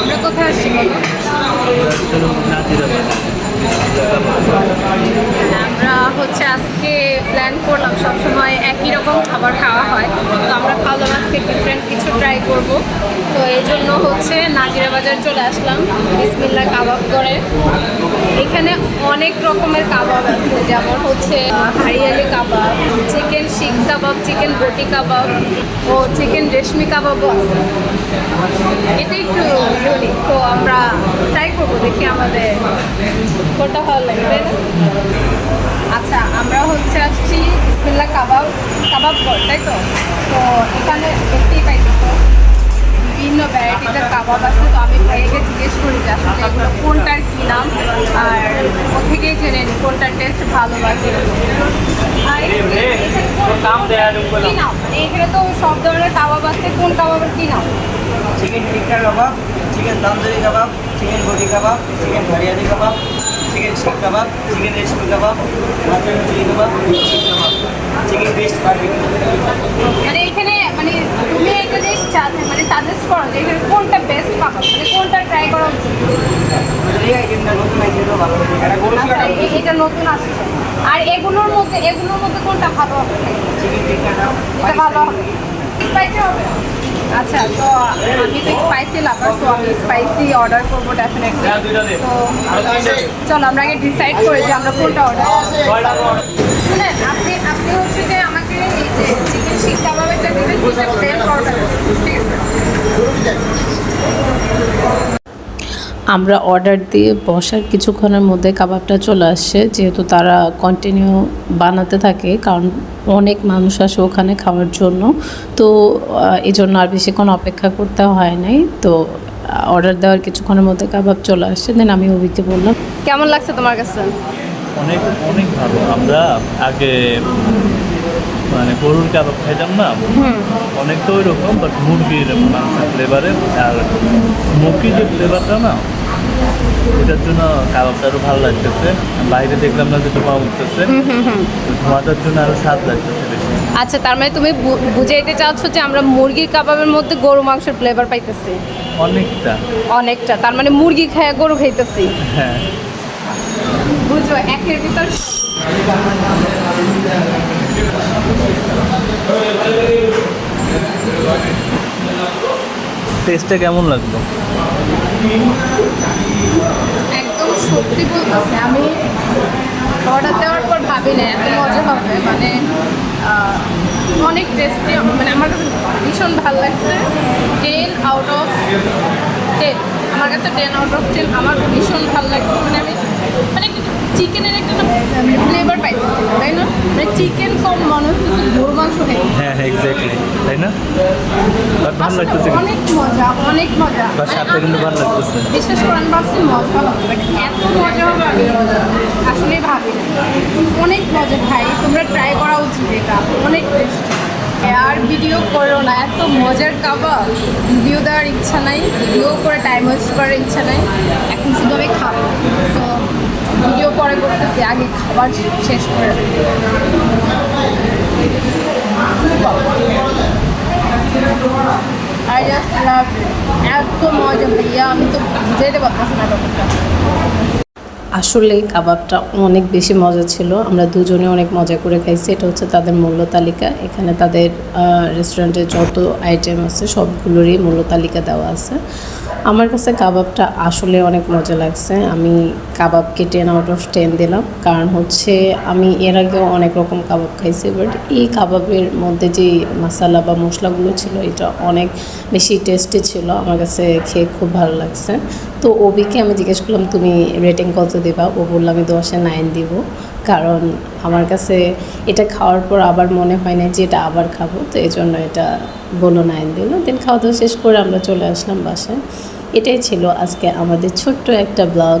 আমরা কোথায় আসছি আমরা হচ্ছে আজকে প্ল্যান করলাম, সবসময় একই রকম খাবার খাওয়া হয়। তো আমরা ভাবলাম আজকে ডিফারেন্ট কিছু ট্রাই করব। তো এই জন্য হচ্ছে নাজিরা বাজার চলে আসলাম বিসমিল্লা কাবাব করে। এখানে অনেক রকমের কাবাব আছে, যেমন হচ্ছে হারিয়ালি কাবাব, চিকেন শিক কাবাব, চিকেন বটি কাবাব, ও চিকেন রেশমি কাবাবও আছে। এটা একটু ইউনিক তো আমরা ট্রাই করব, দেখি আমাদের কোনটা ভালো লাগবে আচ্ছা আমরা হচ্ছে আসছি বিসমিল্লা কাবাব কাবাব ঘর তাই তো? তো এখানে বিভিন্ন কাবাব আছে তো আমি ভাইয়াকে জিজ্ঞেস করি যে আসলে এগুলো কোনটার কী নাম? আর ও থেকেই জেনে নিই কোনটার টেস্ট ভালো বা কীরকম। আর কি নাম? এখানে তো সব ধরনের কাবাব আছে কোন কাবাবের কী নাম? Chicken tikka kebab chicken tandoori kebab chicken body kebab chicken hariyali kebab chicken seekh kebab chicken reshmi kebab mutton chilli kebab seekh kebab chicken best barbecue মানে এখানে মানে তুমি একটা জিনিস চা- মানে সাজেস্ট করো যে এখানে কোনটা বেস্ট পাবো মানে কোনটা ট্রাই করা উচিত? এটা আচ্ছা এটা নতুন আসছে। আর এগুলোর মধ্যে এগুলোর মধ্যে কোনটা ভালো হবে? এটা ভালো হবে। স্পাইসি হবে? আচ্ছা তো আমি তো স্পাইসি লাভার তো আমি স্পাইসি অর্ডার করব ডেফিনেটলি তো চলো আমরা আগে ডিসাইড করি যে আমরা কোনটা অর্ডার শুনেন আপনি আপনি হচ্ছে যে আমাকে এই যে চিকেন শিক কাবাবেরটা দিবেন সেটা প্লেন অর্ডার আমরা অর্ডার দিয়ে বসার কিছুক্ষণের মধ্যে কাবাবটা চলে আসছে। যেহেতু তারা কন্টিনিউ বানাতে থাকে কারণ অনেক মানুষ আসে ওখানে খাওয়ার জন্য। তো এই জন্য আর বেশিক্ষণ অপেক্ষা করতে হয় নাই। তো অর্ডার দেওয়ার কিছুক্ষণের মধ্যে কাবাব চলে আসছে। দেন আমি অভিকে বললাম কেমন লাগছে তোমার কাছে? অনেক অনেক ভালো। আমরা আগে মানে গরুর কাবাব খাইতাম না? অনেক তো ওই রকম বাট মুরগির মাংসের ফ্লেভারে আর স্মোকি যে ফ্লেভারটা না এটার জন্য কাবাবটা আরও ভালো লাগতেছে। বাইরে দেখলাম না যে ধোঁয়া উঠতেছে। ধোঁয়াটার জন্য আরও স্বাদ লাগতেছে বেশি। আচ্ছা তার মানে তুমি বুঝাইতে চাচ্ছ যে আমরা মুরগির কাবাবের মধ্যে গরু মাংসের ফ্লেভার পাইতেছি? অনেকটা। অনেকটা তার মানে মুরগি খায় গরু খাইতেছি? হ্যাঁ। বুঝো একের ভিতর। টেস্টটা কেমন লাগল? একদম সত্যি বলতেছি, আমি অর্ডার দেওয়ার পর ভাবি না এত মজা হবে। মানে অনেক টেস্টি মানে আমার কাছে ভীষণ ভালো লাগছে। টেন আউট অফ টেন আমার কাছে টেন আউট অফ টেন আমার ভীষণ ভালো লাগছে। মানে আমি মানে চিকেনের একটা ফ্লেভার পাইতেছি তাই না? মানে চিকেন কম মনে হচ্ছে গরু মাংস হ্যাঁ হ্যাঁ এক্স্যাক্টলি তাই না? বাট ভালো লাগতেছে অনেক মজা অনেক মজা। বা মানে কিন্তু ভালো লাগতেছে। বিশেষ করে আমি ভাবছি মজা হবে বাট এত মজা হবে আমি আসলে ভাবি অনেক মজা ভাই তোমরা ট্রাই করা উচিত এটা অনেক টেস্টি আর ভিডিও করো না এত মজার কাবাব। ভিডিও দেওয়ার ইচ্ছা নাই ভিডিও করে টাইম ওয়েস্ট করার ইচ্ছা নাই এখন শুধু আমি খাব। করতেছি আগে খাবার শেষ করে মজা আমি তো আসলে কাবাবটা অনেক বেশি মজা ছিল। আমরা দুজনে অনেক মজা করে খাইছি। এটা হচ্ছে তাদের মূল্য তালিকা। এখানে তাদের রেস্টুরেন্টে যত আইটেম আছে, সবগুলোরই মূল্য তালিকা দেওয়া আছে। আমার কাছে কাবাবটা আসলে অনেক মজা লাগছে। আমি কাবাবকে টেন আউট অফ টেন দিলাম। কারণ হচ্ছে আমি এর আগেও অনেক রকম কাবাব খাইছি বাট এই কাবাবের মধ্যে যে মশলা বা মশলাগুলো ছিল, এটা অনেক বেশি টেস্টি ছিল। আমার কাছে খেয়ে খুব ভালো লাগছে। তো ওবিকে আমি জিজ্ঞেস করলাম, তুমি রেটিং কত দেবা? ও বলল, আমি দশে নাইন দিব। কারণ আমার কাছে এটা খাওয়ার পর আবার মনে হয় না যে এটা আবার খাব, তো এই জন্য এটা বলো নাইন দিল দেন খাওয়া দাওয়া শেষ করে আমরা চলে আসলাম বাসায়। এটাই ছিল আজকে আমাদের ছোট্ট একটা ব্লগ।